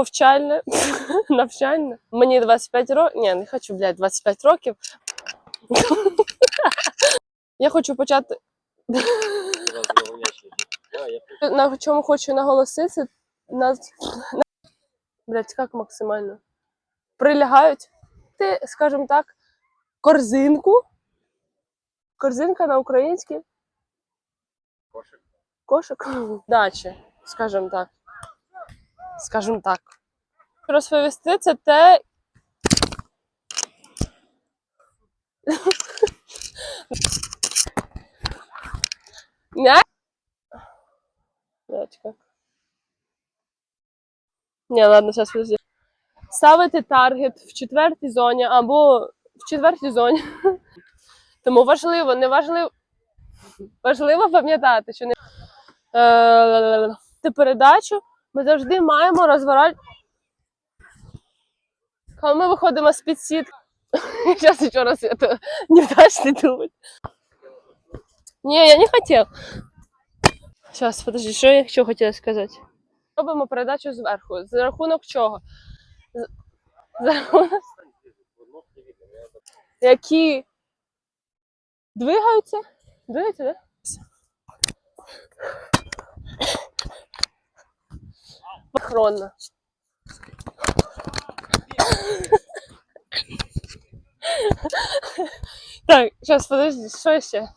повчальне, навчальне. Мені 25 років. Ні, не хочу, блядь, 25 років. Я хочу почати. На чому хочу наголосити, на... Блядь, як максимально? Прилягають. Ти, скажімо так, корзинку. Корзинка на українській. Кошик. Дачі, скажімо так. Скажімо так. Розповісти це те. Ні, ладно, зараз подожди. Ставити таргет в четвертій зоні або в четвертій зоні. Тому важливо, не важливо. Важливо пам'ятати, що не е, передачу ми завжди маємо розворот. Коли ми виходимо з під сітки. Зараз еще раз это невдачный думать. Не, я не хотів. Зараз, подожди, що я що хотіла сказати? Робимо передачу зверху. За рахунок чого? За рахунок... Які двигаються? Двигаються, да? Охоронно. Так, зараз подожди, що ще?